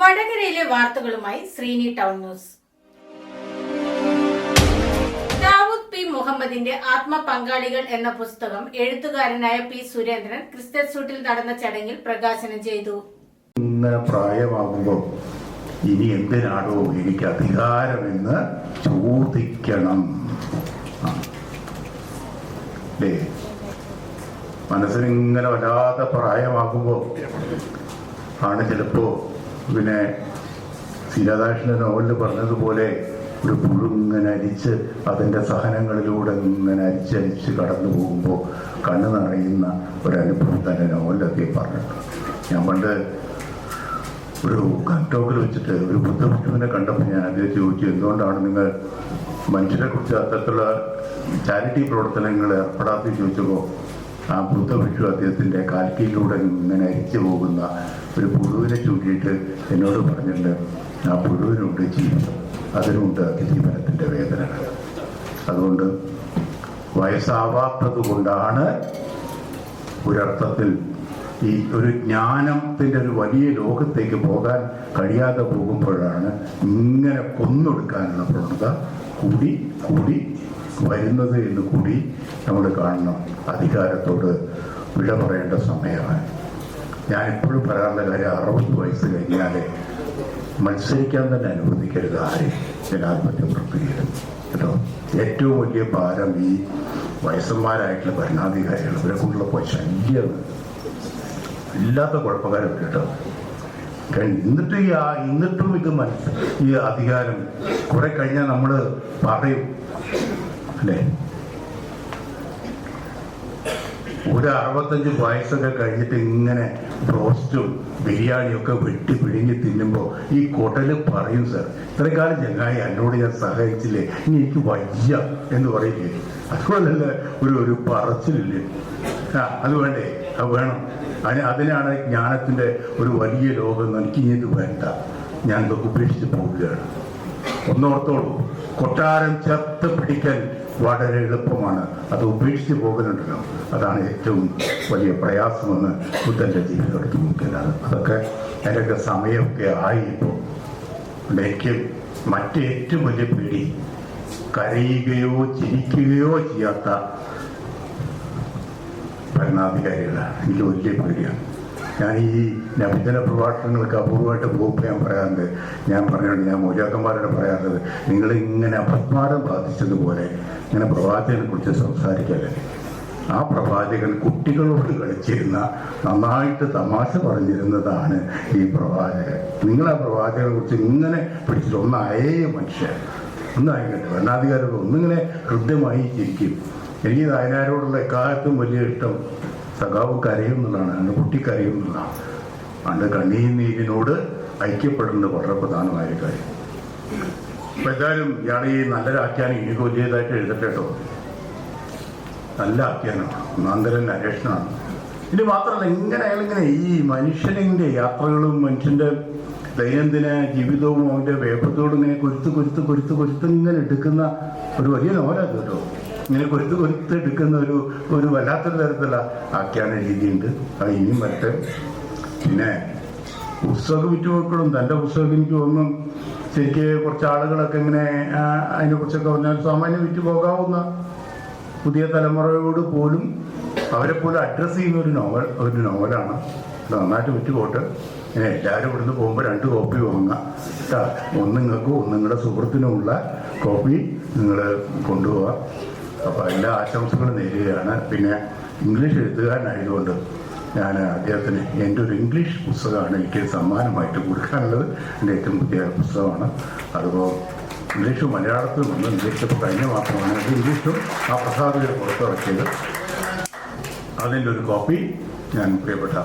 വടകരയിലെ വാർത്തകളുമായി Sreeni town news. Dawood P മുഹമ്മദിന്റെ ആത്മപങ്കാളികൾ എന്ന പുസ്തകം എഴുത്തുകാരനായ പി സുരേന്ദ്രൻ ക്രിസ്ത്യൻ നടന്ന ചടങ്ങിൽ പ്രകാശനം ചെയ്തു. ഇങ്ങനെ പ്രായമാകുമ്പോൾ ഇനി എന്തിനാണോ എനിക്ക് അധികാരമെന്ന് ചോദിക്കണം. മനസ്സിനിങ്ങനെ വല്ലാതെ പ്രായമാകുമ്പോൾ ആണ് ചിലപ്പോ പിന്നെ സീതാദാഷിന്റെ നോവലിൽ പറഞ്ഞതുപോലെ ഒരു പുഴുങ്ങനെ അരിച്ച് അതിന്റെ സഹനങ്ങളിലൂടെ ഇങ്ങനെ അരിച്ചരിച്ച് കടന്നു പോകുമ്പോൾ കണ്ണു നിറയുന്ന ഒരനുഭവം തന്നെ നോവലിലൊക്കെ പറഞ്ഞിട്ടുണ്ട്. ഞാൻ പണ്ട് ഒരു കൺടോക്കിൽ വെച്ചിട്ട് ഒരു ബുദ്ധിമുട്ടിനെ കണ്ടപ്പോൾ ഞാൻ അദ്ദേഹം ചോദിച്ചു എന്തുകൊണ്ടാണ് നിങ്ങൾ മനുഷ്യരെ കുറിച്ച് അത്തരത്തിലുള്ള ചാരിറ്റി പ്രവർത്തനങ്ങൾ ഏർപ്പെടാത്ത ചോദിച്ചപ്പോൾ ആ ബുദ്ധഭിക്ഷു അദ്ദേഹത്തിന്റെ കാൽക്കീഴിലൂടെ ഇങ്ങനെ അരിച്ചു പോകുന്ന ഒരു പുഴുവിനെ ചൂണ്ടിയിട്ട് എന്നോട് പറഞ്ഞിട്ടുണ്ട് ആ പുഴുവിനുണ്ട് ജീവിതം അതിനുണ്ട് അതിജീവനത്തിന്റെ വേദന. അതുകൊണ്ട് വയസ്സാവാത്തത് കൊണ്ടാണ് ഒരർത്ഥത്തിൽ ഈ ഒരു ജ്ഞാനത്തിന്റെ ഒരു വലിയ ലോകത്തേക്ക് പോകാൻ കഴിയാതെ പോകുമ്പോഴാണ് ഇങ്ങനെ കൊന്നൊടുക്കാനുള്ള പ്രവണത കൂടി കൂടി വരുന്നത് എന്ന് കൂടി നമ്മൾ കാണണം. അധികാരത്തോട് വിട പറയേണ്ട സമയമാണ്. ഞാൻ എപ്പോഴും പറയാനുള്ള കാര്യം അറുപത് വയസ്സ് കഴിഞ്ഞാൽ മത്സരിക്കാൻ തന്നെ അനുവദിക്കരുത് ആരെയും. ജനാധിപത്യ പ്രക്രിയയിൽ. കേട്ടോ? ഏറ്റവും വലിയ ഭാരം ഈ വയസ്സന്മാരായിട്ടുള്ള ഭരണാധികാരികൾ ഇവരെ കൊണ്ടുള്ള ശല്യമാണ്. ഇല്ലാത്ത കുഴപ്പക്കാരൊക്കെ കേട്ടോ. എന്നിട്ട് ഈ ആ- എന്നിട്ടും ഇത് ഈ അധികാരം കുറെ കഴിഞ്ഞാൽ നമ്മൾ പറയും. അല്ലേ? ഒരു അറുപത്തഞ്ച് വയസ്സൊക്കെ കഴിഞ്ഞിട്ട് ഇങ്ങനെ ബ്രോസ്റ്റും ബിരിയാണിയൊക്കെ വെട്ടി പിഴിഞ്ഞ് തിന്നുമ്പോൾ ഈ കൊടൽ പറയും സർ ഇത്രയും കാലം ചങ്ങായി എന്നോട് ഞാൻ സഹായിച്ചില്ലേ ഇനി എനിക്ക് വയ്യ എന്ന് പറയില്ലേ? അതുകൊണ്ടല്ല ഒരു ഒരു പറച്ചിലില്ലേ? അത് വേണ്ടേ? അത് വേണം. അതിന് അതിനാണ് ജ്ഞാനത്തിന്റെ ഒരു വലിയ ലോകം എനിക്ക് ഇനി ഇത് വേണ്ട. ഞാൻ ഇതൊക്കെ ഉപേക്ഷിച്ച് പോവുകയാണ്. ഒന്നോർത്തോളൂ കൊട്ടാരം ചേർത്ത് പിടിക്കൽ വളരെ എളുപ്പമാണ്. അത് ഉപേക്ഷിച്ച് പോകുന്നുണ്ടല്ലോ. അതാണ് ഏറ്റവും വലിയ പ്രയാസമെന്ന് ബുദ്ധന്റെ ജീവിതത്തിൽ നോക്കിയാൽ അതൊക്കെ അതിന്റെയൊക്കെ സമയമൊക്കെ ആയി ഇപ്പോൾ എനിക്ക് മറ്റേറ്റവും വലിയ പേടി കരയുകയോ ചിരിക്കുകയോ ചെയ്യാത്ത ഭരണാധികാരികളാണ് എനിക്ക് വലിയ പേടിയാണ്. ഞാൻ ഈ നബിദിന പ്രഭാഷണങ്ങൾക്ക് അപൂർവമായിട്ട് പോകുമ്പോൾ ഞാൻ പറയാറുണ്ട്. ഞാൻ പറഞ്ഞിട്ടുണ്ട് ഞാൻ മൂലാക്കന്മാരോട് പറയാറുള്ളത് നിങ്ങൾ ഇങ്ങനെ അപസ്മാരം ബാധിച്ചതുപോലെ ഇങ്ങനെ പ്രവാചകനെ കുറിച്ച് സംസാരിക്കല്ലേ? ആ പ്രവാചകൻ കുട്ടികളോട് കളിച്ചിരുന്ന നന്നായിട്ട് തമാശ പറഞ്ഞിരുന്നതാണ് ഈ പ്രവാചകൻ. നിങ്ങൾ ആ പ്രവാചകനെ കുറിച്ച് ഇങ്ങനെ പിടിച്ചിട്ട് ഒന്നായേ മനുഷ്യൻ. ഒന്നായിക്കട്ടെ ഭരണാധികാരികൾ ഒന്നിങ്ങനെ ഹൃദ്യമായി ചിരിക്കും എനിക്ക് നായനാരോടുള്ള എക്കാലത്തും വലിയ ഇഷ്ടം സഖാവ് കരയും എന്നുള്ളതാണ്. അന്ന് കുട്ടി കരയും എന്നുള്ളതാണ്. അന്ന് കണ്ണീർ നീരിനോട് ഐക്യപ്പെടുന്നത് വളരെ പ്രധാനമായ കാര്യം. അപ്പൊ എന്തായാലും ഇയാൾ ഈ നല്ലൊരാഖ്യാനം എനിക്ക് വലിയതായിട്ട് എഴുതട്ടെ കേട്ടോ. നല്ല ആഖ്യാനമാണ് ഒന്നാന്തരം നരേഷനാണ്. ഇനി മാത്രമല്ല ഇങ്ങനെ അയാളിങ്ങനെ ഈ മനുഷ്യനിന്റെ യാത്രകളും മനുഷ്യന്റെ ദൈനംദിന ജീവിതവും അവന്റെ വേപ്പത്തോടും ഇങ്ങനെ കൊരുത്ത് കൊരുത്ത് കൊരുത്ത് കൊരുത്ത് ഇങ്ങനെ എടുക്കുന്ന ഒരു വലിയ നോരാ കേട്ടോ. ഇങ്ങനെ കൊടുത്ത് എടുക്കുന്ന ഒരു ഒരു വല്ലാത്തൊരു തരത്തിലുള്ള ആഖ്യാന രീതിയുണ്ട്. അത് ഇനിയും വരട്ടെ. പിന്നെ പുസ്തക വിറ്റ് നോക്കണം തന്റെ പുസ്തകം എനിക്ക് ഒന്നും ശരിക്ക് കുറച്ച് ആളുകളൊക്കെ ഇങ്ങനെ അതിനെ അതിനെക്കുറിച്ചൊക്കെ പറഞ്ഞാൽ സാമാന്യം വിറ്റ് പോകാവുന്ന പുതിയ തലമുറയോട് പോലും അവരെ പോലും അഡ്രസ്സ് ചെയ്യുന്ന ഒരു നോവൽ ഒരു നോവലാണ് നന്നായിട്ട് വിറ്റ് പോട്ട്. ഇങ്ങനെ എല്ലാവരും ഇവിടുന്ന് പോകുമ്പോൾ രണ്ട് കോപ്പി വാങ്ങാം ഒന്ന് നിങ്ങൾക്കും ഒന്ന് നിങ്ങളുടെ സുഹൃത്തിനുമുള്ള കോപ്പി നിങ്ങൾ കൊണ്ടുപോവാം അപ്പോൾ എല്ലാ ആശംസകളും നേരുകയാണ്. പിന്നെ ഇംഗ്ലീഷ് എഴുത്തുകാരനായതുകൊണ്ട് ഞാൻ അദ്ദേഹത്തിന് എന്റെ ഒരു ഇംഗ്ലീഷ് പുസ്തകമാണ് എനിക്ക് സമ്മാനമായിട്ട് കൊടുക്കാനുള്ളത്. എന്റെ ഏറ്റവും പുതിയ പുസ്തകമാണ്. അതിപ്പോൾ ഇംഗ്ലീഷ് മലയാളത്തിൽ നിന്ന് ഇംഗ്ലീഷ് കഴിഞ്ഞ മാത്രമാണ് ഇംഗ്ലീഷും ആ പ്രസാദിൽ പുറത്തിറക്കിയത്. അതിന്റെ ഒരു കോപ്പി ഞാൻ പ്രിയപ്പെട്ട